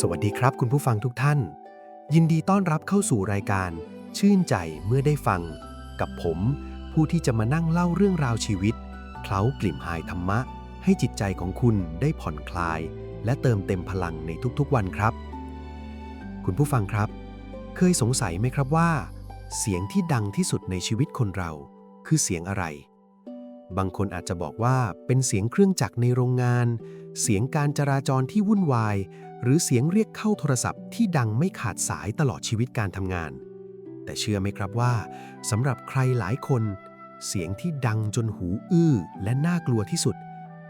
สวัสดีครับคุณผู้ฟังทุกท่าน ยินดีต้อนรับเข้าสู่รายการ ชื่นใจเมื่อได้ฟัง กับผม ผู้ที่จะมานั่งเล่าเรื่องราวชีวิต เคล้ากลิ่มหายธรรมะ ให้จิตใจของคุณได้ผ่อนคลาย และเติมเต็มพลังในทุกๆวันครับ คุณผู้ฟังครับ เคยสงสัยไหมครับว่า เสียงที่ดังที่สุดในชีวิตคนเรา คือเสียงอะไร บางคนอาจจะบอกว่าเป็นเสียงเครื่องจักรในโรงงาน เสียงการจราจรที่วุ่นวาย หรือเสียงเรียกเข้าโทรศัพท์ที่ดังไม่ขาดสายตลอดชีวิตการทำงาน แต่เชื่อไหมครับว่าสำหรับใครหลายคน เสียงที่ดังจนหูอื้อและน่ากลัวที่สุด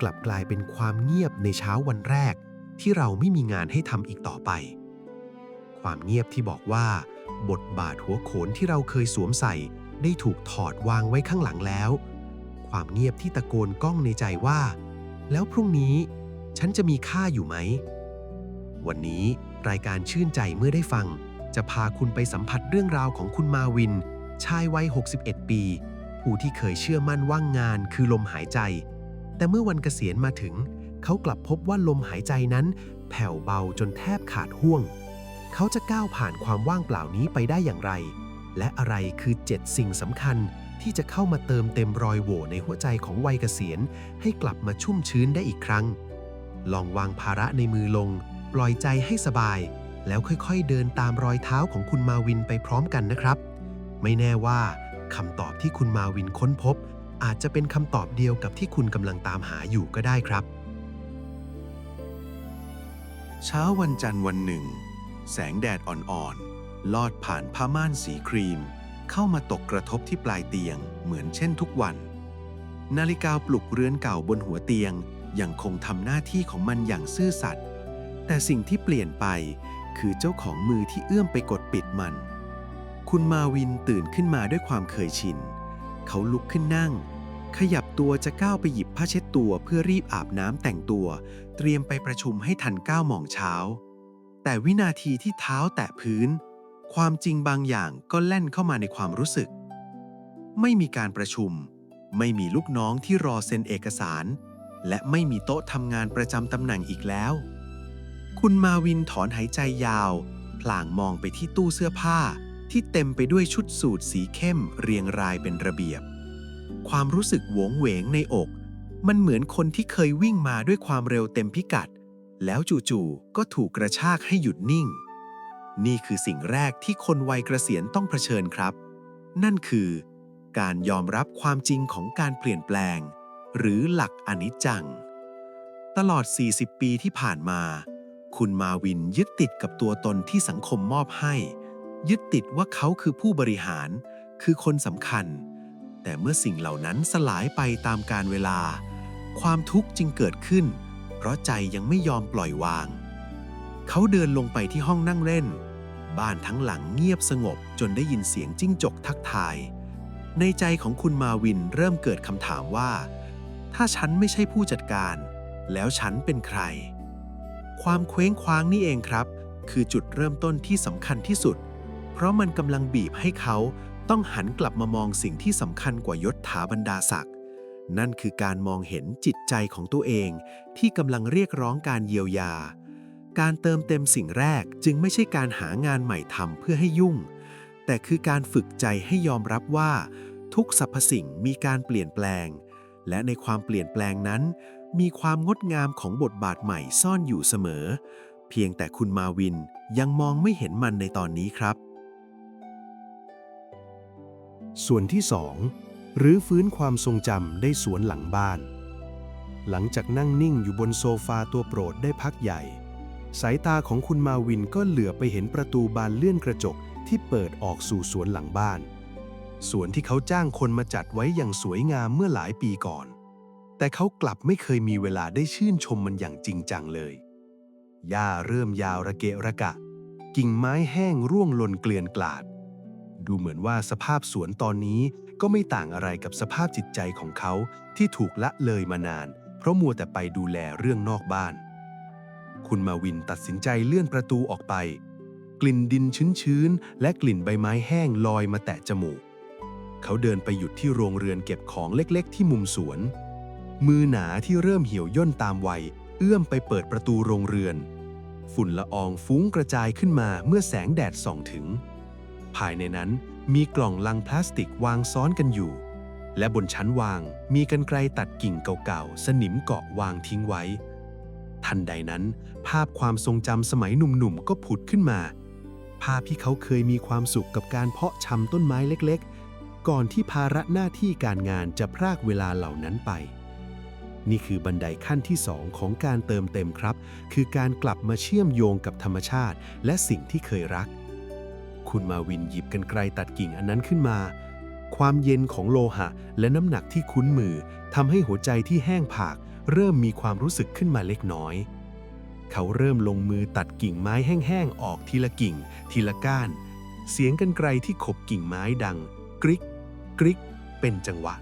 กลับกลายเป็นความเงียบในเช้าวันแรก ที่เราไม่มีงานให้ทำอีกต่อไป ความเงียบที่บอกว่า บทบาทหัวโขนที่เราเคยสวมใส่ ได้ถูกถอดวางไว้ข้างหลังแล้ว ความเงียบที่ตะโกนก้องในใจว่า แล้วพรุ่งนี้ฉันจะมีค่าอยู่ไหม วันนี้รายการชื่นใจเมื่อได้ฟัง จะพาคุณไปสัมผัสเรื่องราวของคุณมาวิน ชายวัย 61 ปี ผู้ที่เคยเชื่อมั่นว่างงานคือลมหายใจ แต่เมื่อวันเกษียณมาถึง เขากลับพบว่าลมหายใจนั้น แผ่วเบาจนแทบขาดห่วง เขาจะก้าวผ่านความว่างเปล่านี้ไปได้อย่างไร และอะไรคือ 7 สิ่งสำคัญที่จะเข้ามาเติมเต็มรอยโหว่ในหัวใจของวัยเกษียณ ให้กลับมาชุ่มชื้นได้อีกครั้ง ลองวางภาระในมือลง ปล่อยใจให้สบาย แล้วค่อยๆ เดินตามรอยเท้าของคุณมาวินไปพร้อมกันนะครับ ไม่แน่ว่าคำตอบที่คุณมาวินค้นพบ อาจจะเป็นคำตอบเดียวกับที่คุณกำลังตามหาอยู่ก็ได้ครับ เช้าวันจันทร์วันหนึ่ง แสงแดดอ่อนๆลอดผ่านผ้าม่านสีครีม เข้ามาตกกระทบที่ปลายเตียงเหมือนเช่นทุกวัน นาฬิกาปลุกเรือนเก่าบนหัวเตียงยังคงทำหน้าที่ของมันอย่างซื่อสัตย์ แต่สิ่งที่เปลี่ยนไปคือเจ้าของมือที่เอื้อมไปกดปิดมัน คุณมาวินตื่นขึ้นมาด้วยความเคยชิน เขาลุกขึ้นนั่ง ขยับตัวจะก้าวไปหยิบผ้าเช็ดตัวเพื่อรีบอาบน้ำแต่งตัว เตรียมไปประชุมให้ทัน9โมงเช้า แต่วินาทีที่เท้าแตะพื้น ความจริงบางอย่างก็แล่นเข้ามาในความรู้สึก ไม่มีการประชุม ไม่มีลูกน้องที่รอเซ็นเอกสาร และไม่มีโต๊ะทำงานประจำตำแหน่งอีกแล้ว คุณมาวินถอนหายใจยาว พลางมองไปที่ตู้เสื้อผ้า ที่เต็มไปด้วยชุดสูทสีเข้มเรียงรายเป็นระเบียบ ความรู้สึกหวงเหวงในอก มันเหมือนคนที่เคยวิ่งมาด้วยความเร็วเต็มพิกัด แล้วจู่ๆก็ถูกกระชากให้หยุดนิ่ง นี่คือสิ่งแรกที่คนวัยเกษียณต้องเผชิญครับ นั่นคือ การยอมรับความจริงของการเปลี่ยนแปลง หรือหลักอนิจจัง ตลอด 40 ปีที่ผ่านมา คุณมาวินยึดติดกับตัวตนที่สังคมมอบให้ ยึดติดว่าเขาคือผู้บริหาร คือคนสำคัญ แต่เมื่อสิ่งเหล่านั้นสลายไปตามกาลเวลา ความทุกข์จึงเกิดขึ้น เพราะใจยังไม่ยอมปล่อยวาง เขาเดินลงไปที่ห้องนั่งเล่น บ้านทั้งหลังเงียบสงบจนได้ยินเสียงจิ้งจกทักทาย ในใจของคุณมาวินเริ่มเกิดคำถามว่า ถ้าฉันไม่ใช่ผู้จัดการ แล้วฉันเป็นใคร ความเคว้งคว้างนี่เองครับ คือจุดเริ่มต้นที่สำคัญที่สุด เพราะมันกำลังบีบให้เขาต้องหันกลับมามองสิ่งที่สำคัญกว่ายศถาบรรดาศักดิ์นั่นคือการมองเห็นจิตใจของตัวเอง ที่กำลังเรียกร้องการเยียวยา การเติมเต็มสิ่งแรกจึงไม่ใช่การหางานใหม่ทำเพื่อให้ยุ่ง แต่คือการฝึกใจให้ยอมรับว่า ทุกสรรพสิ่งมีการเปลี่ยนแปลง และในความเปลี่ยนแปลงนั้น มีความงดงามของบทบาทใหม่ซ่อนอยู่เสมอ เพียงแต่คุณมาวินยังมองไม่เห็นมันในตอนนี้ครับ ส่วนที่2หรือฟื้นความทรงจำได้สวนหลังบ้าน หลังจากนั่งนิ่งอยู่บนโซฟาตัวโปรดได้พักใหญ่ สายตาของคุณมาวินก็เหลือไปเห็นประตูบานเลื่อนกระจกที่เปิดออกสู่สวนหลังบ้าน สวนที่เขาจ้างคนมาจัดไว้อย่างสวยงามเมื่อหลายปีก่อน แต่เขากลับไม่เคยมีเวลาได้ชื่นชมมันอย่างจริงจังเลย หญ้าเริ่มยาวระเกะระกะ กิ่งไม้แห้งร่วงหล่นเกลื่อนกลาด ดูเหมือนว่าสภาพสวนตอนนี้ก็ไม่ต่างอะไรกับสภาพจิตใจของเขาที่ถูกละเลยมานาน เพราะมัวแต่ไปดูแลเรื่องนอกบ้าน คุณมาวินตัดสินใจเลื่อนประตูออกไป กลิ่นดินชื้นๆ และกลิ่นใบไม้แห้งลอยมาแตะจมูก เขาเดินไปหยุดที่โรงเรือนเก็บของเล็กๆ ที่มุมสวน มือหนาที่เริ่มเหี่ยวย่นตามวัย เอื้อมไปเปิดประตูโรงเรือน ฝุ่นละอองฟุ้งกระจายขึ้นมาเมื่อแสงแดดส่องถึง ภายในนั้นมีกล่องลังพลาสติกวางซ้อนกันอยู่ และบนชั้นวางมีกันไกรตัดกิ่งเก่าๆ สนิมเกาะวางทิ้งไว้ ทันใดนั้น ภาพความทรงจำสมัยหนุ่มๆ ก็ผุดขึ้นมา ภาพที่เขาเคยมีความสุขกับการเพาะชำต้นไม้เล็กๆ ก่อนที่ภาระหน้าที่การงานจะพรากเวลาเหล่านั้นไป นี่คือบันไดขั้นที่สองของการเติมเต็มครับ คือการกลับมาเชื่อมโยงกับธรรมชาติ และสิ่งที่เคยรัก คุณมาวินหยิบกันไกลตัดกิ่งอันนั้นขึ้นมา ความเย็นของโลหะ และน้ำหนักที่คุ้นมือทำให้หัวใจที่แห้งผาก เริ่มมีความรู้สึกขึ้นมาเล็กน้อย เขาเริ่มลงมือตัดกิ่งไม้แห้งๆออกทีละกิ่ง ทีละก้าน เสียงกันไกลที่ขบกิ่งไม้ดัง กริกกริกเป็นจังหวะ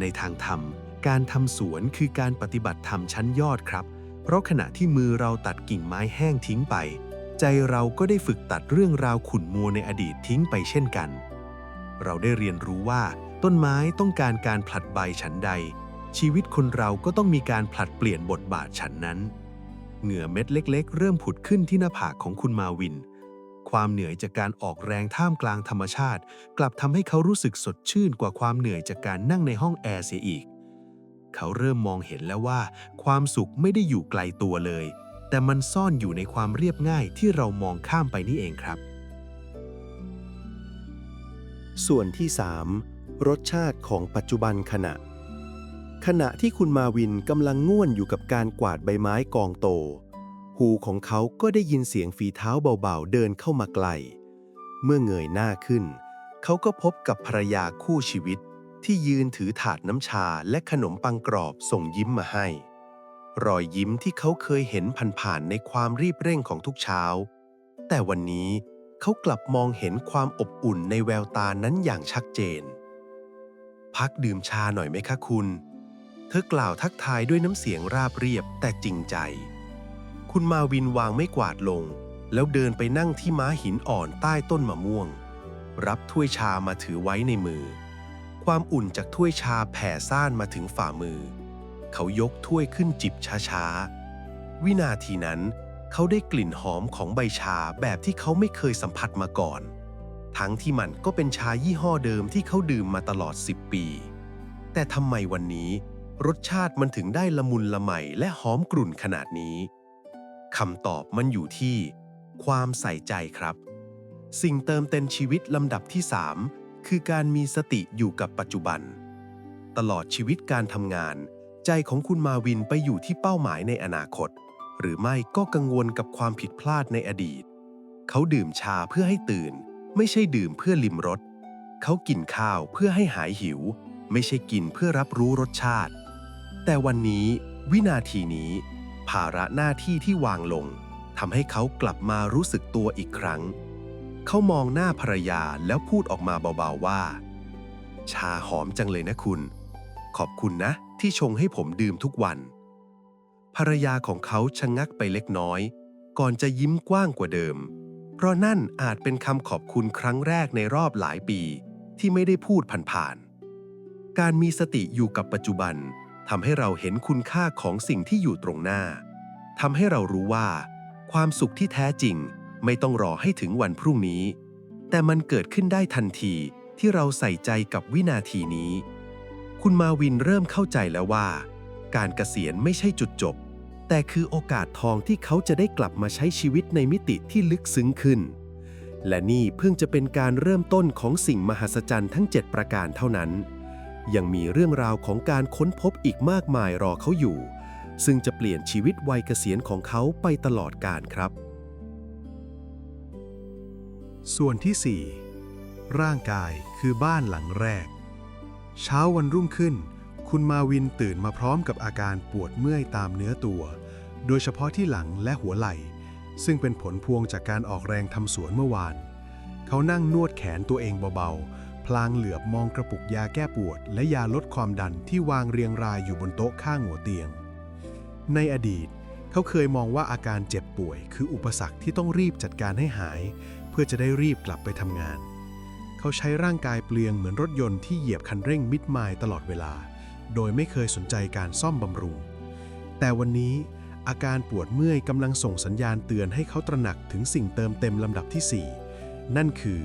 ในทางธรรม การทำสวนคือการปฏิบัติธรรมชั้นยอดครับ เพราะขณะที่มือเราตัดกิ่งไม้แห้งทิ้งไป ใจเราก็ได้ฝึกตัดเรื่องราวขุ่นมัวในอดีตทิ้งไปเช่นกัน เราได้เรียนรู้ว่า ต้นไม้ต้องการการผลัดใบฉันใด ชีวิตคนเราก็ต้องมีการผลัดเปลี่ยนบทบาทฉันนั้น เหงื่อเม็ดเล็ก ๆ เริ่มผุดขึ้นที่หน้าผากของคุณมาวิน ความเหนื่อยจากการออกแรงท่ามกลางธรรมชาติ กลับทำให้เขารู้สึกสดชื่นกว่าความเหนื่อยจากการนั่งในห้องแอร์เสียอีก เขาเริ่มมองเห็นแล้วว่า ความสุขไม่ได้อยู่ไกลตัวเลย แต่มันซ่อนอยู่ในความเรียบง่ายที่เรามองข้ามไปนี่เองครับ ส่วนที่ 3 รสชาติของปัจจุบันขณะ ขณะที่คุณมาวินกำลังง่วนอยู่กับการกวาดใบไม้กองโต หูของเขาก็ได้ยินเสียงฝีเท้าเบาๆ เดินเข้ามาไกล เมื่อเงยหน้าขึ้น เขาก็พบกับภรรยาคู่ชีวิต ที่ยืนถือถาดน้ำชาและขนมปังกรอบส่งยิ้มมาให้ รอยยิ้มที่เขาเคยเห็นผ่านๆในความรีบเร่งของทุกเช้า แต่วันนี้เขากลับมองเห็นความอบอุ่นในแววตานั้นอย่างชัดเจน พักดื่มชาหน่อยไหมคะคุณ เธอกล่าวทักทายด้วยน้ำเสียงราบเรียบแต่จริงใจ คุณมาวินวางไม่กวาดลง แล้วเดินไปนั่งที่ม้าหินอ่อนใต้ต้นมะม่วง รับถ้วยชามาถือไว้ในมือ ความอุ่นจากถ้วยชาแผ่ซ่านมาถึงฝ่ามือ เขายกถ้วยขึ้นจิบช้าๆ วินาทีนั้น เขาได้กลิ่นหอมของใบชาแบบที่เขาไม่เคยสัมผัสมาก่อน ทั้งที่มันก็เป็นชายี่ห้อเดิมที่เขาดื่มมาตลอด 10 ปี แต่ทำไมวันนี้รสชาติมันถึงได้ละมุนละไมและหอมกรุ่นขนาดนี้คำตอบมันอยู่ที่ ความใส่ใจครับ สิ่งเติมเต็มชีวิตลำดับที่ 3 คือการมีสติอยู่กับปัจจุบัน ตลอดชีวิตการทำงาน ใจของคุณมาวินไปอยู่ที่เป้าหมายในอนาคต หรือไม่ก็กังวลกับความผิดพลาดในอดีต เขาดื่มชาเพื่อให้ตื่น ไม่ใช่ดื่มเพื่อลิมรสเขากินข้าวเพื่อให้หายหิว ไม่ใช่กินเพื่อรับรู้รสชาติ แต่วันนี้ วินาทีนี้ ภาระหน้าที่ที่วางลงทำให้เขากลับมารู้สึกตัวอีกครั้ง เขามองหน้าภรรยาแล้วพูดออกมาเบาๆว่า ชาหอมจังเลยนะคุณ ขอบคุณนะ ที่ชงให้ผมดื่มทุกวัน ภรรยาของเขาชะงงักไปเล็กน้อย ก่อนจะยิ้มกว้างกว่าเดิม เพราะนั่นอาจเป็นคำขอบคุณครั้งแรกในรอบหลายปี ที่ไม่ได้พูดผ่านๆ การมีสติอยู่กับปัจจุบันทำให้เราเห็นคุณค่าของสิ่งที่อยู่ตรงหน้าทำให้เรารู้ว่า ความสุขที่แท้จริง ไม่ต้องรอให้ถึงวันพรุ่งนี้ แต่มันเกิดขึ้นได้ทันทีที่เราใส่ใจกับวินาทีนี้ คุณมาวินเริ่มเข้าใจแล้วว่า การเกษียณไม่ใช่จุดจบ แต่คือโอกาสทองที่เขาจะได้กลับมาใช้ชีวิตในมิติที่ลึกซึ้งขึ้น และนี่เพิ่งจะเป็นการเริ่มต้นของสิ่งมหัศจรรย์ทั้ง 7 ประการเท่านั้น ยังมีเรื่องราวของการค้นพบอีกมากมายรอเขาอยู่ ซึ่งจะเปลี่ยนชีวิตวัยเกษียณของเขาไปตลอดกาลครับ ส่วนที่ 4 ร่างกายคือบ้านหลังแรก เช้าวันรุ่งขึ้น คุณมาวินตื่นมาพร้อมกับอาการปวดเมื่อยตามเนื้อตัว โดยเฉพาะที่หลังและหัวไหล่ ซึ่งเป็นผลพวงจากการออกแรงทำสวนเมื่อวาน เขานั่งนวดแขนตัวเองเบาๆ พลางเหลือบมองกระปุกยาแก้ปวด และยาลดความดันที่วางเรียงรายอยู่บนโต๊ะข้างหัวเตียง ในอดีต เขาเคยมองว่าอาการเจ็บป่วย คืออุปสรรคที่ต้องรีบจัดการให้หาย พื่อจะได้รีบกลับไปทำงาน เขาใช้ร่างกายเปลืองเหมือนรถยนต์ที่เหยียบคันเร่งมิดไมล์ตลอดเวลา โดยไม่เคยสนใจการซ่อมบำรุง แต่วันนี้อาการปวดเมื่อยกำลังส่งสัญญาณเตือนให้เขาตระหนักถึงสิ่งเติมเต็มลำดับที่ 4 นั่นคือ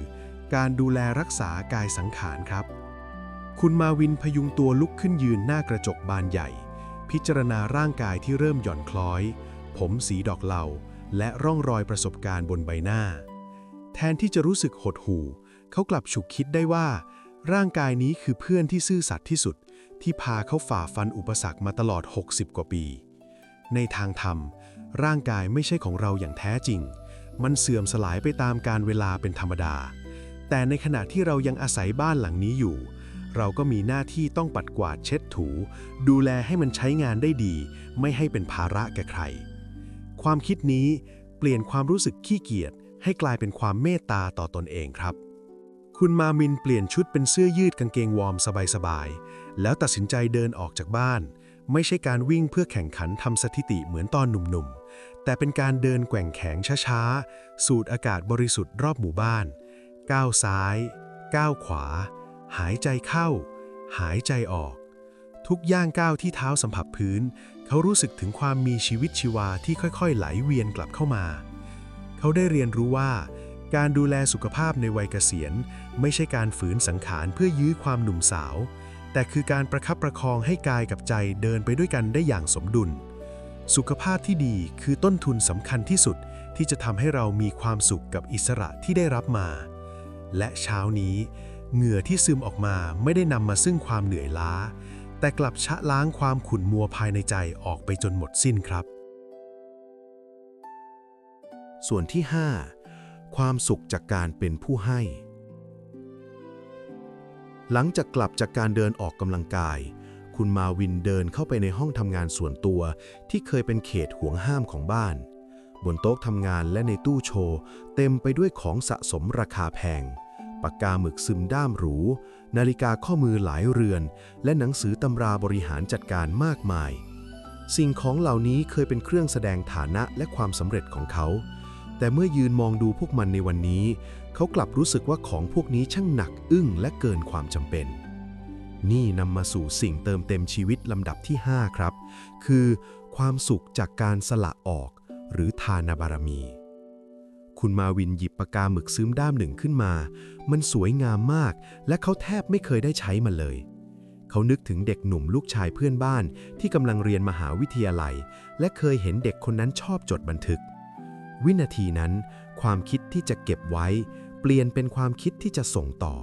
การดูแลรักษากายสังขารครับ คุณมาวินพยุงตัวลุกขึ้นยืนหน้ากระจกบานใหญ่ พิจารณาร่างกายที่เริ่มหย่อนคล้อย ผมสีดอกเหลาและร่องรอยประสบการณ์บนใบหน้า แทนที่จะรู้สึกหดหู่ เขากลับฉุกคิดได้ว่า ร่างกายนี้คือเพื่อนที่ซื่อสัตย์ที่สุด ที่พาเขาฝ่าฟันอุปสรรคมาตลอด 60 กว่าปี ในทางธรรม ร่างกายไม่ใช่ของเราอย่างแท้จริง มันเสื่อมสลายไปตามการเวลาเป็นธรรมดา แต่ในขณะที่เรายังอาศัยบ้านหลังนี้อยู่ เราก็มีหน้าที่ต้องปัดกวาดเช็ดถู ดูแลให้มันใช้งานได้ดี ไม่ให้เป็นภาระแก่ใคร ความคิดนี้เปลี่ยนความรู้สึกขี้เกียจ ให้กลายเป็นความเมตตาต่อตนเองครับ คุณมามินเปลี่ยนชุดเป็นเสื้อยืดกางเกงวอร์มสบายๆ แล้วตัดสินใจเดินออกจากบ้าน ไม่ใช่การวิ่งเพื่อแข่งขันทำสถิติเหมือนตอนหนุ่มๆ แต่เป็นการเดินแกว่งแขนช้าๆ สูดอากาศบริสุทธิ์รอบหมู่บ้าน ก้าวซ้าย ก้าวขวา หายใจเข้า หายใจออก ทุกย่างก้าวที่เท้าสัมผัสพื้น เขารู้สึกถึงความมีชีวิตชีวาที่ค่อยๆ ไหลเวียนกลับเข้ามา เขาได้เรียนรู้ว่า การดูแลสุขภาพในวัยเกษียณ ไม่ใช่การฝืนสังขารเพื่อยื้อความหนุ่มสาว แต่คือการประคับประคองให้กายกับใจเดินไปด้วยกันได้อย่างสมดุล สุขภาพที่ดีคือต้นทุนสำคัญที่สุดที่จะทำให้เรามีความสุขกับอิสระที่ได้รับมา และเช้านี้เหงื่อที่ซึมออกมาไม่ได้นำมาซึ่งความเหนื่อยล้า แต่กลับชะล้างความขุ่นมัวภายในใจออกไปจนหมดสิ้นครับ ส่วนที่ 5 ความสุขจากการเป็นผู้ให้ หลังจากกลับจากการเดินออกกำลังกาย คุณมาวินเดินเข้าไปในห้องทำงานส่วนตัว ที่เคยเป็นเขตห่วงห้ามของบ้าน บนโต๊ะทำงานและในตู้โชว์ เต็มไปด้วยของสะสมราคาแพง ปากกาหมึกซึมด้ามหรู นาฬิกาข้อมือหลายเรือน และหนังสือตำราบริหารจัดการมากมายสิ่งของเหล่านี้เคยเป็นเครื่องแสดงฐานะและความสำเร็จของเขา แต่เมื่อยืนมองดูพวกมันในวันนี้ เขากลับรู้สึกว่าของพวกนี้ช่างหนักอึ้งและเกินความจำเป็น นี่นำมาสู่สิ่งเติมเต็มชีวิตลำดับที่ 5 ครับ คือ ความสุขจากการสละออก หรือทานบารมี คุณมาวินหยิบปากกาหมึกซึมด้ามหนึ่งขึ้นมา มันสวยงามมาก และเขาแทบไม่เคยได้ใช้มันเลยเขานึกถึงเด็กหนุ่มลูกชายเพื่อนบ้านที่กำลังเรียนมหาวิทยาลัย และเคยเห็นเด็กคนนั้นชอบจดบันทึก วินาทีนั้น ความคิดที่จะเก็บไว้ เปลี่ยนเป็นความคิดที่จะส่งต่อ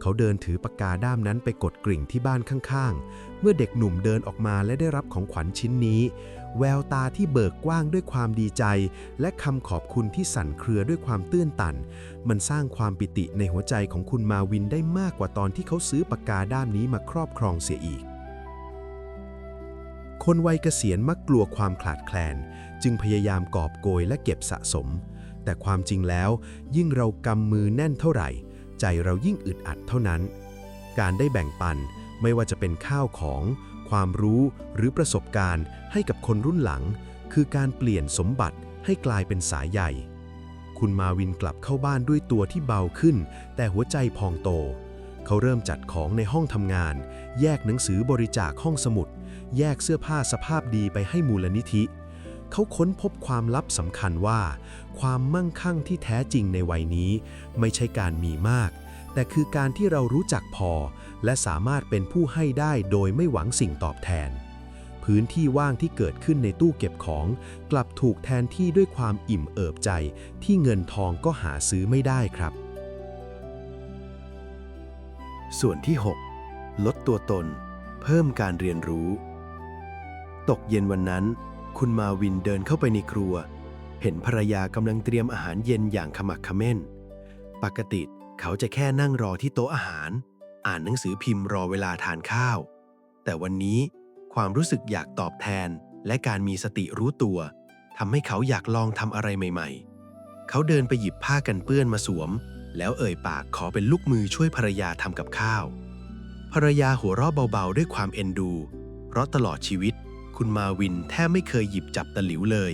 เขาเดินถือปากกาด้ามนั้นไปกดกริ่งที่บ้านข้างๆ เมื่อเด็กหนุ่มเดินออกมาและได้รับของขวัญชิ้นนี้ แววตาที่เบิกกว้างด้วยความดีใจ และคำขอบคุณที่สั่นเครือด้วยความตื้นตัน มันสร้างความปิติในหัวใจของคุณมาวินได้มากกว่าตอนที่เขาซื้อปากกาด้ามนี้มาครอบครองเสียอีก คนวัยเกษียณมักกลัวความขาดแคลน จึงพยายามกอบโกยและเก็บสะสม แต่ความจริงแล้ว ยิ่งเรากำมือแน่นเท่าไหร่ ใจเรายิ่งอึดอัดเท่านั้น การได้แบ่งปันไม่ว่าจะเป็นข้าวของ ความรู้หรือประสบการณ์ให้กับคนรุ่นหลัง คือการเปลี่ยนสมบัติให้กลายเป็นสายใหญ่ คุณมาวินกลับเข้าบ้านด้วยตัวที่เบาขึ้น แต่หัวใจพองโต เขาเริ่มจัดของในห้องทำงาน แยกหนังสือบริจาคห้องสมุด แยกเสื้อผ้าสภาพดีไปให้มูลนิธิ เขาค้นพบความลับสำคัญว่า ความมั่งคั่งที่แท้จริงในวัยนี้ ไม่ใช่การมีมาก แต่คือการที่เรารู้จักพอ และสามารถเป็นผู้ให้ได้โดยไม่หวังสิ่งตอบแทน พื้นที่ว่างที่เกิดขึ้นในตู้เก็บของ กลับถูกแทนที่ด้วยความอิ่มเอิบใจ ที่เงินทองก็หาซื้อไม่ได้ครับส่วนที่ 6 ลดตัวตน เพิ่มการเรียนรู้ ตกเย็นวันนั้น คุณมาวินเดินเข้าไปในครัว เห็นภรรยากำลังเตรียมอาหารเย็นอย่างขมักขม้น ปกติเขาจะแค่นั่งรอที่โต๊ะอาหาร อ่านหนังสือพิมพ์รอเวลาทานข้าว แต่วันนี้ความรู้สึกอยากตอบแทนและการมีสติรู้ตัวทำให้เขาอยากลองทำอะไรใหม่ ๆ เขาเดินไปหยิบผ้ากันเปื้อนมาสวม แล้วเอ่ยปากขอเป็นลูกมือช่วยภรรยาทำกับข้าว ภรรยาหัวเราะเบาๆ ด้วยความเอ็นดู เพราะตลอดชีวิต คุณมาวินแทบไม่เคยหยิบจับตะหลิวเลย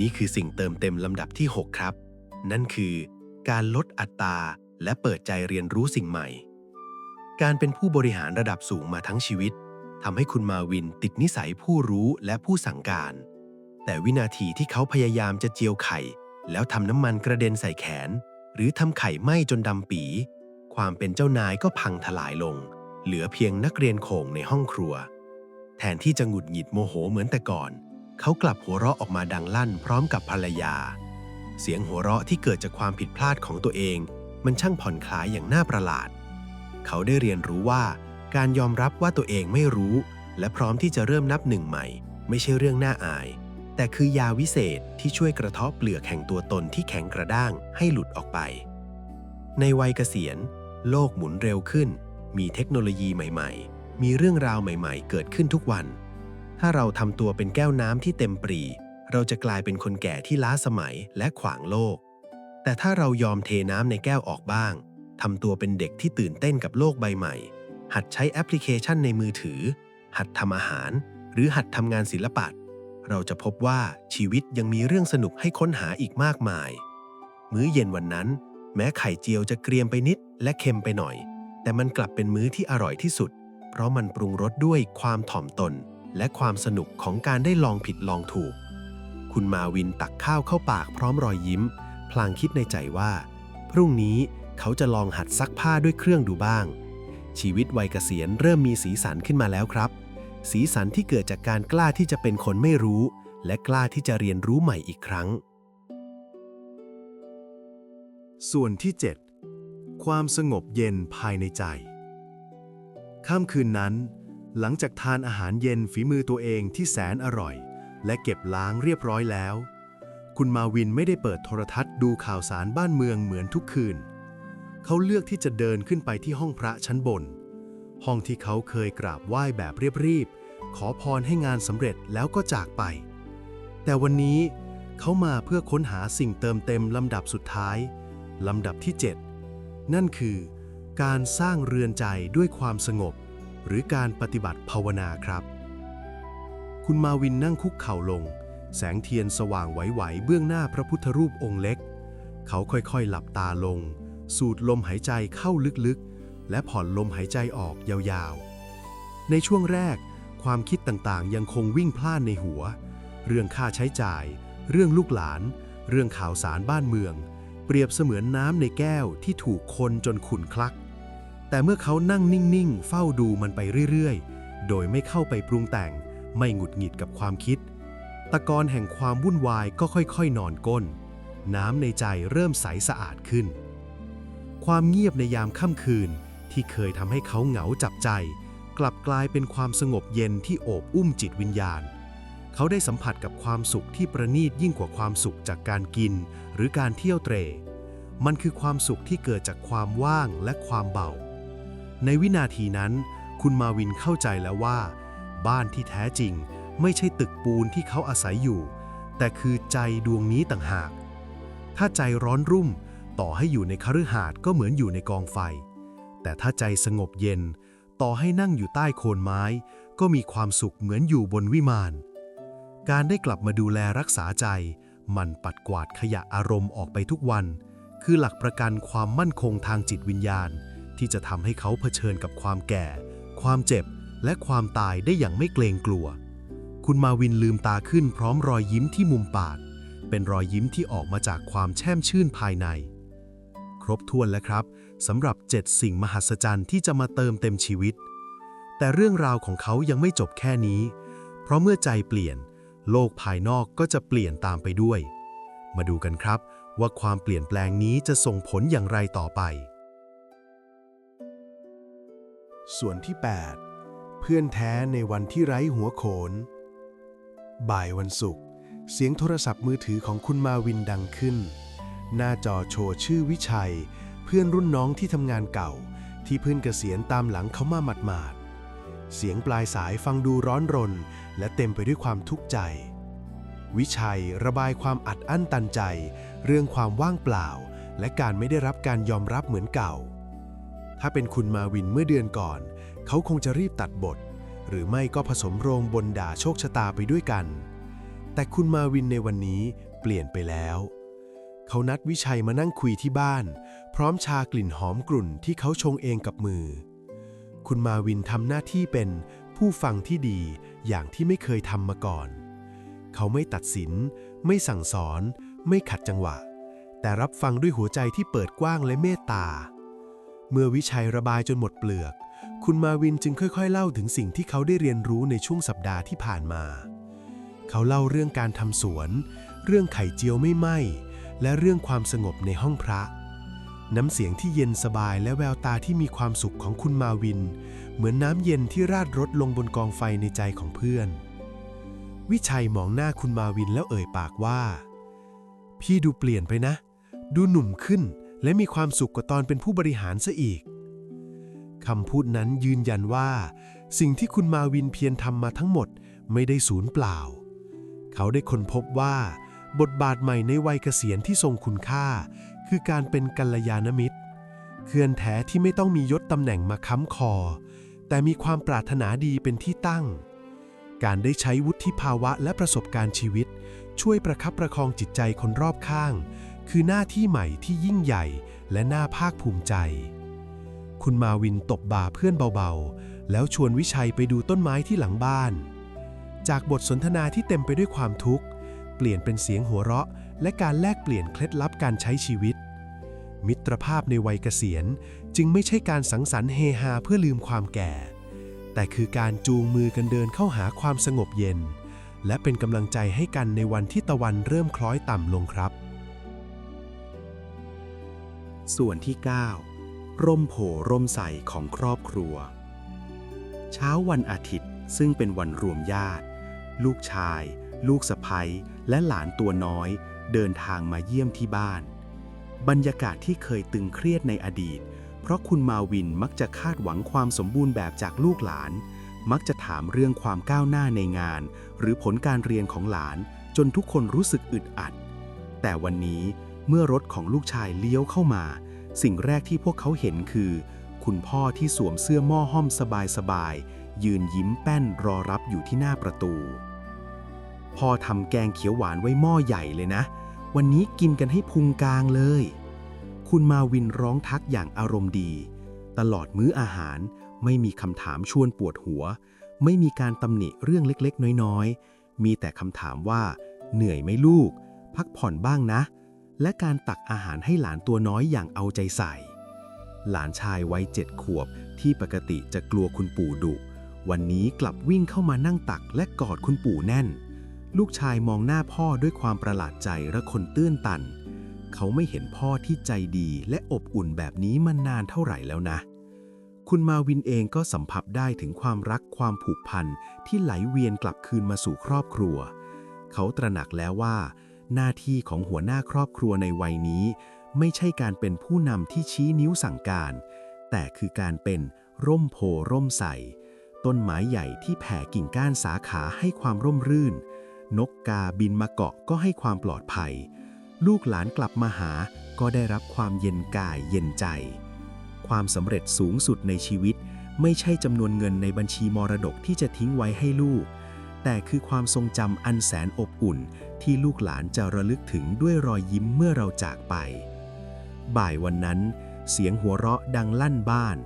นี่คือสิ่งเติมเต็มลำดับที่ 6 ครับ นั่นคือการลดอัตราและเปิดใจเรียนรู้สิ่งใหม่ การเป็นผู้บริหารระดับสูงมาทั้งชีวิตทำให้คุณมาวินติดนิสัยผู้รู้และผู้สั่งการ แต่วินาทีที่เขาพยายามจะเจียวไข่ แล้วทำน้ำมันกระเด็นใส่แขน หรือทำไข่ไหม้จนดำปี ความเป็นเจ้านายก็พังทลายลง เหลือเพียงนักเรียนโข่งในห้องครัว แทนที่จะหงุดหงิดโมโหเหมือนแต่ก่อน เขากลับหัวเราะออกมาดังลั่นพร้อมกับภรรยา เสียงหัวเราะที่เกิดจากความผิดพลาดของตัวเอง มันช่างผ่อนคลายอย่างน่าประหลาด เขาได้เรียนรู้ว่า การยอมรับว่าตัวเองไม่รู้ และพร้อมที่จะเริ่มนับหนึ่งใหม่ ไม่ใช่เรื่องน่าอาย แต่คือยาวิเศษที่ช่วยกระเทาะเปลือกแห่งตัวตนที่แข็งกระด้างให้หลุดออกไป ในวัยเกษียณ โลกหมุนเร็วขึ้น มีเทคโนโลยีใหม่ๆ มีเรื่องราวใหม่ๆ เกิดขึ้นทุกวัน ถ้าเราทำตัวเป็นแก้วน้ำที่เต็มปรี เราจะกลายเป็นคนแก่ที่ล้าสมัยและขวางโลก แต่ถ้าเรายอมเทน้ำในแก้วออกบ้างทำตัวเป็นเด็กที่ตื่นเต้นกับโลกใบใหม่ หัดใช้แอปพลิเคชันในมือถือ หัดทำอาหาร หรือหัดทำงานศิลปะ เราจะพบว่าชีวิตยังมีเรื่องสนุกให้ค้นหาอีกมากมาย มื้อเย็นวันนั้น แม้ไข่เจียวจะเกรียมไปนิดและเค็มไปหน่อย แต่มันกลับเป็นมื้อที่อร่อยที่สุด เพราะมันปรุงรสด้วยความถ่อมตน และความสนุกของการได้ลองผิดลองถูก คุณมาวินตักข้าวเข้าปากพร้อมรอยยิ้ม พลางคิดในใจว่า พรุ่งนี้เขาจะลองหัดซักผ้าด้วยเครื่องดูบ้าง ชีวิตวัยเกษียณเริ่มมีสีสันขึ้นมาแล้วครับ สีสันที่เกิดจากการกล้าที่จะเป็นคนไม่รู้ และกล้าที่จะเรียนรู้ใหม่อีกครั้ง ส่วนที่ 7 ความสงบเย็นภายในใจ ค่ำคืนนั้น หลังจากทานอาหารเย็นฝีมือตัวเองที่แสนอร่อย และเก็บล้างเรียบร้อยแล้ว คุณมาวินไม่ได้เปิดโทรทัศน์ดูข่าวสารบ้านเมืองเหมือนทุกคืน เขาเลือกที่จะเดินขึ้นไปที่ห้องพระชั้นบน ห้องที่เขาเคยกราบไหว้แบบเรียบๆขอพรให้งานสำเร็จแล้วก็จากไป แต่วันนี้เขามาเพื่อค้นหาสิ่งเติมเต็มลำดับสุดท้ายลำดับที่ 7 นั่นคือ การสร้างเรือนใจด้วยความสงบ หรือการปฏิบัติภาวนาครับ คุณมาวินนั่งคุกเข่าลง แสงเทียนสว่างไหวๆเบื้องหน้าพระพุทธรูปองค์เล็ก เขาค่อยๆ หลับตาลง สูดลมหายใจเข้าลึกๆ และผ่อนลมหายใจออกยาวๆ ในช่วงแรก ความคิดต่างๆ ยังคงวิ่งพล่านในหัว เรื่องค่าใช้จ่าย เรื่องลูกหลาน เรื่องข่าวสารบ้านเมือง เปรียบเสมือนน้ำในแก้วที่ถูกคนจนขุ่นคลัก แต่เมื่อเขานั่งนิ่งๆ เฝ้าดูมันไปเรื่อยๆ โดยไม่เข้าไปปรุงแต่ง ไม่หงุดหงิดกับความคิด ตะกอนแห่งความวุ่นวายก็ค่อยๆ นอนก้น น้ำในใจเริ่มใสสะอาดขึ้น ความเงียบในยามค่ำคืนที่เคยทำให้เขาเหงาจับใจ กลับกลายเป็นความสงบเย็นที่โอบอุ้มจิตวิญญาณ เขาได้สัมผัสกับความสุขที่ประณีตยิ่งกว่าความสุขจากการกิน หรือการเที่ยวเตร มันคือความสุขที่เกิดจากความว่างและความเบา ในวินาทีนั้น คุณมาวินเข้าใจแล้วว่า บ้านที่แท้จริงไม่ใช่ตึกปูนที่เขาอาศัยอยู่ แต่คือใจดวงนี้ต่างหาก ถ้าใจร้อนรุ่มต่อให้อยู่ในคฤหาสน์ก็เหมือนอยู่ในกองไฟ แต่ถ้าใจสงบเย็น ต่อให้นั่งอยู่ใต้โคนไม้ ก็มีความสุขเหมือนอยู่บนวิมาน การได้กลับมาดูแลรักษาใจ มันปัดกวาดขยะอารมณ์ออกไปทุกวัน คือหลักประกันความมั่นคงทางจิตวิญญาณ ที่จะทำให้เขาเผชิญกับความแก่ ความเจ็บ และความตายได้อย่างไม่เกรงกลัว คุณมาวินลืมตาขึ้นพร้อมรอยยิ้มที่มุมปาก เป็นรอยยิ้มที่ออกมาจากความแช่มชื่นภายใน ครบถ้วนแล้วครับสำหรับ 7 สิ่งมหัศจรรย์ที่จะมาเติมเต็มชีวิต แต่เรื่องราวของเขายังไม่จบแค่นี้ เพราะเมื่อใจเปลี่ยน โลกภายนอกก็จะเปลี่ยนตามไปด้วย มาดูกันครับว่าความเปลี่ยนแปลงนี้จะส่งผลอย่างไรต่อไป ส่วนที่ 8 เพื่อนแท้ในวันที่ไร้หัวโขน บ่ายวันศุกร์เสียงโทรศัพท์มือถือของคุณมาวินดังขึ้น หน้าจอโชว์ชื่อวิชัย เพื่อนรุ่นน้องที่ทำงานเก่า ที่เพิ่งเกษียณตามหลังเขามาหมาดๆ เสียงปลายสายฟังดูร้อนรน และเต็มไปด้วยความทุกข์ใจ วิชัยระบายความอัดอั้นตันใจ เรื่องความว่างเปล่า และการไม่ได้รับการยอมรับเหมือนเก่า ถ้าเป็นคุณมาวินเมื่อเดือนก่อน เขาคงจะรีบตัดบท หรือไม่ก็ผสมโรงบนด่าโชคชะตาไปด้วยกัน แต่คุณมาวินในวันนี้เปลี่ยนไปแล้วเขานัดวิชัยมานั่งคุยที่บ้าน พร้อมชากลิ่นหอมกลุ่นที่เขาชงเองกับมือ คุณมาวินทำหน้าที่เป็นผู้ฟังที่ดีอย่างที่ไม่เคยทำมาก่อน เขาไม่ตัดสิน ไม่สั่งสอน ไม่ขัดจังหวะ แต่รับฟังด้วยหัวใจที่เปิดกว้างและเมตตา เมื่อวิชัยระบายจนหมดเปลือก คุณมาวินจึงค่อยๆ เล่าถึงสิ่งที่เขาได้เรียนรู้ในช่วงสัปดาห์ที่ผ่านมา เขาเล่าเรื่องการทำสวน เรื่องไข่เจียวไม่ไหม้และเรื่องความสงบในห้องพระ น้ำเสียงที่เย็นสบายและแววตาที่มีความสุขของคุณมาวิน เหมือนน้ำเย็นที่ราดรดลงบนกองไฟในใจของเพื่อน วิชัยมองหน้าคุณมาวินแล้วเอ่ยปากว่า พี่ดูเปลี่ยนไปนะ ดูหนุ่มขึ้น และมีความสุขกว่าตอนเป็นผู้บริหารซะอีกคำพูดนั้นยืนยันว่า สิ่งที่คุณมาวินเพียรทำมาทั้งหมดไม่ได้สูญเปล่า เขาได้ค้นพบว่า บทบาทใหม่ในวัยเกษียณที่ทรงคุณค่า คือการเป็นกัลยาณมิตรเคื่อนแท้ที่ไม่ต้องมียศตำแหน่งมาค้ำคอ แต่มีความปรารถนาดีเป็นที่ตั้ง การได้ใช้วุฒิภาวะและประสบการณ์ชีวิต ช่วยประคับประคองจิตใจคนรอบข้าง คือหน้าที่ใหม่ที่ยิ่งใหญ่และน่าภาคภูมิใจ คุณมาวินตบบ่าเพื่อนเบาๆ แล้วชวนวิชัยไปดูต้นไม้ที่หลังบ้าน จากบทสนทนาที่เต็มไปด้วยความทุกข์ เปลี่ยนเป็นเสียงหัวเราะ และการแลกเปลี่ยนเคล็ดลับการใช้ชีวิต มิตรภาพในวัยเกษียณจึงไม่ใช่การสังสรรค์เฮฮาเพื่อลืมความแก่ แต่คือการจูงมือกันเดินเข้าหาความสงบเย็น และเป็นกำลังใจให้กันในวันที่ตะวันเริ่มคล้อยต่ำลงครับ ส่วนที่ 9 ร่มโพร่มใสของครอบครัว เช้าวันอาทิตย์ซึ่งเป็นวันรวมญาติ ลูกชาย ลูกสะใภ้และหลานตัวน้อย เดินทางมาเยี่ยมที่บ้าน บรรยากาศที่เคยตึงเครียดในอดีต เพราะคุณมาวินมักจะคาดหวังความสมบูรณ์แบบจากลูกหลาน มักจะถามเรื่องความก้าวหน้าในงาน หรือผลการเรียนของหลาน จนทุกคนรู้สึกอึดอัด แต่วันนี้เมื่อรถของลูกชายเลี้ยวเข้ามา สิ่งแรกที่พวกเขาเห็นคือ คุณพ่อที่สวมเสื้อหม้อห้อมสบายๆยืนยิ้มแป้นรอรับอยู่ที่หน้าประตู พ่อทำแกงเขียวหวานไว้หม้อใหญ่เลยนะ วันนี้กินกันให้พุงกลางเลย คุณมาวินร้องทักอย่างอารมณ์ดี ตลอดมื้ออาหารไม่มีคำถามชวนปวดหัว ไม่มีการตำหนิเรื่องเล็กๆ น้อยๆ มีแต่คำถามว่า เหนื่อยไหมลูก พักผ่อนบ้างนะ และการตักอาหารให้หลานตัวน้อยอย่างเอาใจใส่ หลานชายวัยเจ็ดขวบที่ปกติจะกลัวคุณปู่ดุวันนี้กลับวิ่งเข้ามานั่งตักและกอดคุณปู่แน่น ลูกชายมองหน้าพ่อด้วยความประหลาดใจและคนตื้นตัน เขาไม่เห็นพ่อที่ใจดีและอบอุ่นแบบนี้มานานเท่าไหร่แล้วนะ คุณมาวินเองก็สัมผัสได้ถึงความรักความผูกพันที่ไหลเวียนกลับคืนมาสู่ครอบครัว เขาตระหนักแล้วว่า หน้าที่ของหัวหน้าครอบครัวในวัยนี้ ไม่ใช่การเป็นผู้นำที่ชี้นิ้วสั่งการ แต่คือการเป็นร่มโพร่มใสต้นไม้ใหญ่ที่แผ่กิ่งก้านสาขาให้ความร่มรื่น นกกาบินมาเกาะก็ให้ความปลอดภัย ลูกหลานกลับมาหาก็ได้รับความเย็นกายเย็นใจ ความสำเร็จสูงสุดในชีวิต ไม่ใช่จำนวนเงินในบัญชีมรดกที่จะทิ้งไว้ให้ลูก แต่คือความทรงจำอันแสนอบอุ่น ที่ลูกหลานจะระลึกถึงด้วยรอยยิ้มเมื่อเราจากไป บ่ายวันนั้น เสียงหัวเราะดังลั่นบ้าน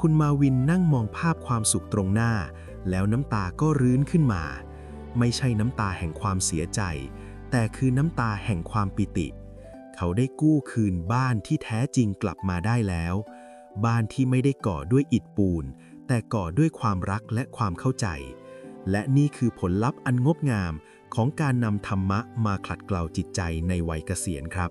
คุณมาวินนั่งมองภาพความสุขตรงหน้า แล้วน้ำตาก็รื้นขึ้นมา ไม่ใช่น้ำตาแห่งความเสียใจ แต่คือน้ำตาแห่งความปิติ เขาได้กู้คืนบ้านที่แท้จริงกลับมาได้แล้ว บ้านที่ไม่ได้ก่อด้วยอิฐปูน แต่ก่อด้วยความรักและความเข้าใจ และนี่คือผลลัพธ์อันงดงามของการนำธรรมะมาขัดเกลาจิตใจในวัยเกษียณครับ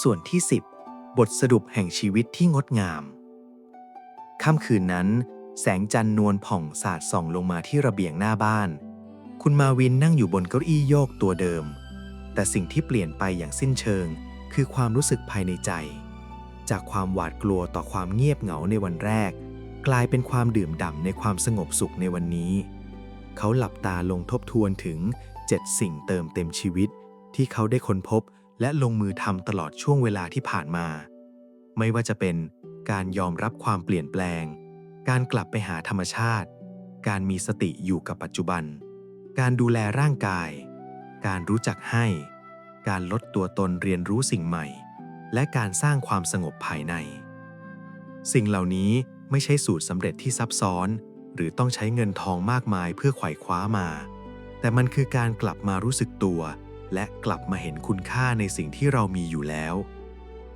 ส่วนที่ 10 บทสรุปแห่งชีวิตที่งดงามค่ำคืนนั้น แสงจันทร์นวลผ่องสาดส่องลงมาที่ระเบียงหน้าบ้าน คุณมาวินนั่งอยู่บนเก้าอี้โยกตัวเดิม แต่สิ่งที่เปลี่ยนไปอย่างสิ้นเชิง คือความรู้สึกภายในใจ จากความหวาดกลัวต่อความเงียบเหงาในวันแรก กลายเป็นความดื่มด่ำในความสงบสุขในวันนี้ เขาหลับตาลงทบทวนถึง 7 สิ่งเติมเต็มชีวิต ที่เขาได้ค้นพบและลงมือทำตลอดช่วงเวลาที่ผ่านมา ไม่ว่าจะเป็นการยอมรับความเปลี่ยนแปลง การกลับไปหาธรรมชาติ การมีสติอยู่กับปัจจุบัน การดูแลร่างกาย การรู้จักให้ การลดตัวตนเรียนรู้สิ่งใหม่ และการสร้างความสงบภายใน สิ่งเหล่านี้ไม่ใช่สูตรสำเร็จที่ซับซ้อน หรือต้องใช้เงินทองมากมายเพื่อไขว่คว้ามา แต่มันคือการกลับมารู้สึกตัว และกลับมาเห็นคุณค่าในสิ่งที่เรามีอยู่แล้ว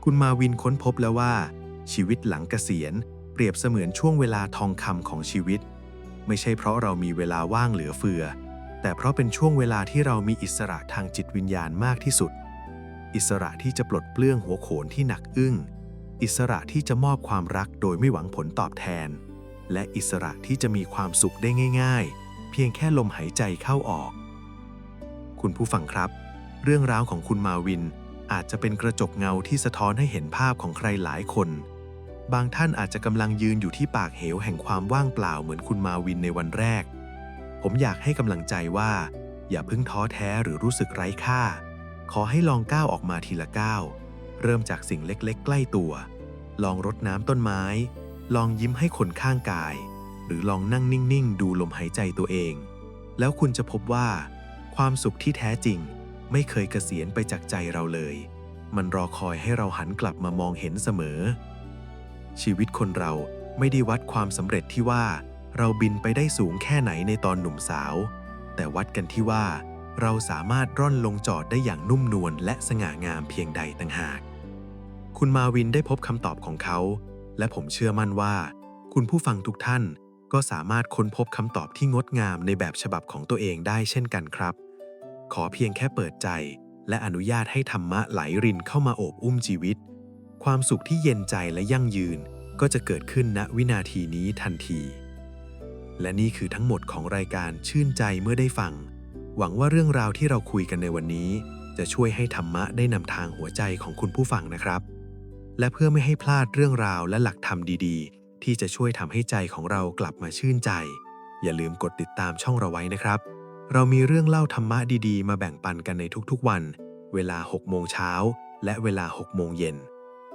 คุณมาวินค้นพบแล้วว่า ชีวิตหลังเกษียณ เปรียบเสมือนช่วงเวลาทองคำของชีวิต ไม่ใช่เพราะเรามีเวลาว่างเหลือเฟือ แต่เพราะเป็นช่วงเวลาที่เรามีอิสระทางจิตวิญญาณมากที่สุด อิสระที่จะปลดเปลื้องหัวโขนที่หนักอึ้ง อิสระที่จะมอบความรักโดยไม่หวังผลตอบแทน และอิสระที่จะมีความสุขได้ง่าย ๆ เพียงแค่ลมหายใจเข้าออก คุณผู้ฟังครับ เรื่องราวของคุณมาวินอาจจะเป็นกระจกเงาที่สะท้อนให้เห็นภาพของใครหลายคน บางท่านอาจจะกำลังยืนอยู่ที่ปากเหวแห่งความว่างเปล่าเหมือนคุณมาวินในวันแรก ผมอยากให้กำลังใจว่า อย่าเพิ่งท้อแท้หรือรู้สึกไร้ค่า ขอให้ลองก้าวออกมาทีละก้าวเริ่มจากสิ่งเล็กๆ ใกล้ตัว ลองรดน้ำต้นไม้ ลองยิ้มให้คนข้างกาย หรือลองนั่งนิ่งๆ ดูลมหายใจตัวเอง แล้วคุณจะพบว่า ความสุขที่แท้จริง ไม่เคยเกษียณไปจากใจเราเลย มันรอคอยให้เราหันกลับมามองเห็นเสมอ ชีวิตคนเราไม่ได้วัดความสำเร็จที่ว่า เราบินไปได้สูงแค่ไหนในตอนหนุ่มสาว แต่วัดกันที่ว่า เราสามารถร่อนลงจอดได้อย่างนุ่มนวลและสง่างามเพียงใดต่างหาก คุณมาวินได้พบคำตอบของเขา และผมเชื่อมั่นว่า คุณผู้ฟังทุกท่านก็สามารถค้นพบคำตอบที่งดงามในแบบฉบับของตัวเองได้เช่นกันครับ ขอเพียงแค่เปิดใจ และอนุญาตให้ธรรมะไหลรินเข้ามาโอบอุ้มชีวิต ความสุขที่เย็นใจและยั่งยืนก็จะเกิดขึ้นณวินาทีนี้ทันที และนี่คือทั้งหมดของรายการชื่นใจเมื่อได้ฟัง หวังว่าเรื่องราวที่เราคุยกันในวันนี้ จะช่วยให้ธรรมะได้นำทางหัวใจของคุณผู้ฟังนะครับ และเพื่อไม่ให้พลาดเรื่องราวและหลักธรรมดีๆ ที่จะช่วยทำให้ใจของเรากลับมาชื่นใจ อย่าลืมกดติดตามช่องเราไว้นะครับ เรามีเรื่องเล่าธรรมะดีๆ มาแบ่งปันกันในทุกๆวัน เวลา 6 โมงเช้าและเวลา 6 โมงเย็น